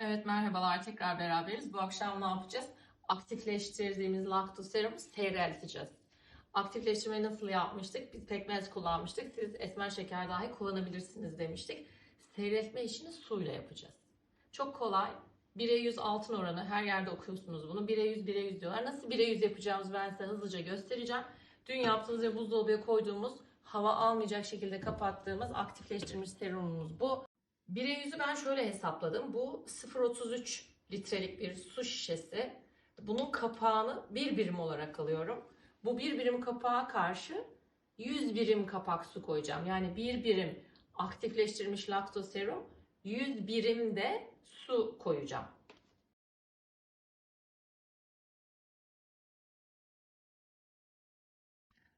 Evet merhabalar tekrar beraberiz. Bu akşam ne yapacağız? Aktifleştirdiğimiz laktoserumu seyrelteceğiz. Aktifleştirmeyi nasıl yapmıştık? Biz pekmez kullanmıştık. Siz esmer şeker dahi kullanabilirsiniz demiştik. Seyreltme işini suyla yapacağız. Çok kolay. 1'e 100 altın oranı. Her yerde okuyorsunuz bunu. 1'e 100, 1'e 100 diyorlar. Nasıl 1'e 100 yapacağımızı ben size hızlıca göstereceğim. Dün yaptığımız ve buzdolabıya koyduğumuz hava almayacak şekilde kapattığımız aktifleştirilmiş serumumuz bu. 1'e 100'ü ben şöyle hesapladım. Bu 0.33 litrelik bir su şişesi. Bunun kapağını bir birim olarak alıyorum. Bu bir birim kapağa karşı 100 birim kapak su koyacağım. Yani bir birim aktifleştirilmiş laktoserum, 100 birim de su koyacağım.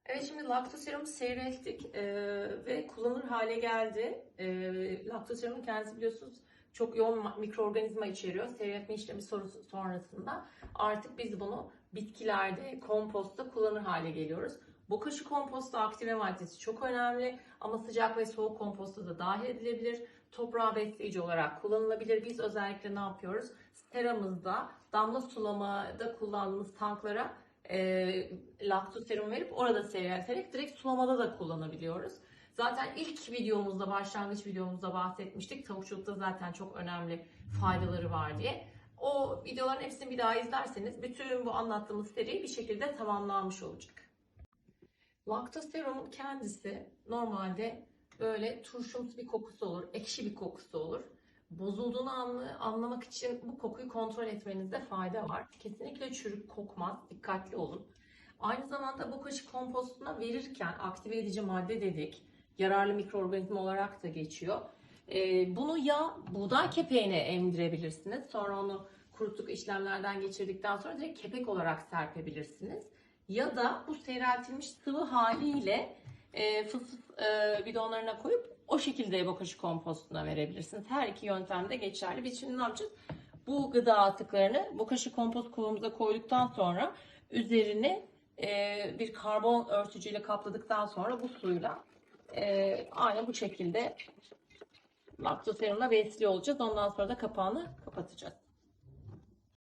Evet şimdi laktoserumu seyrelttik eee, ve kullanılır hale geldi. Eee laktoserumun kendisi biliyorsunuz çok yoğun ma- mikroorganizma içeriyor. Seyreltme işlemi sorusu- sonrasında artık biz bunu bitkilerde, kompostta kullanır hale geliyoruz. Bokashi komposta aktive maddesi çok önemli ama sıcak ve soğuk komposta da dahil edilebilir. Toprağa besleyici olarak kullanılabilir. Biz özellikle ne yapıyoruz? Seramızda damla sulamada kullandığımız tanklara e, laktoserum verip orada seyrelterek direkt sulamada da kullanabiliyoruz. Zaten ilk videomuzda, başlangıç videomuzda bahsetmiştik. Tavukçulukta zaten çok önemli faydaları var diye. O videoların hepsini bir daha izlerseniz bütün bu anlattığımız seriyi bir şekilde tamamlanmış olacak. Laktoserumun kendisi normalde böyle turşumsu bir kokusu olur, ekşi bir kokusu olur. Bozulduğunu anlamak için bu kokuyu kontrol etmenizde fayda var. Kesinlikle çürük kokmaz, dikkatli olun. Aynı zamanda bu kaşık kompostuna verirken aktive edici madde dedik. Yararlı mikroorganizma olarak da geçiyor. Ee, bunu ya buğday kepeğine emdirebilirsiniz. Sonra onu kuruttuk işlemlerden geçirdikten sonra direkt kepek olarak serpebilirsiniz. Ya da bu seyreltilmiş sıvı haliyle e, fıs fıs e, bidonlarına koyup o şekilde bokashi kompostuna verebilirsiniz. Her iki yöntem de geçerli. Biz şimdi ne yapacağız? Bu gıda atıklarını bokashi kompost kovamıza koyduktan sonra üzerine e, bir karbon örtücüyle kapladıktan sonra bu suyla e, aynı bu şekilde laktoserumla besliyor olacağız. Ondan sonra da kapağını kapatacağız.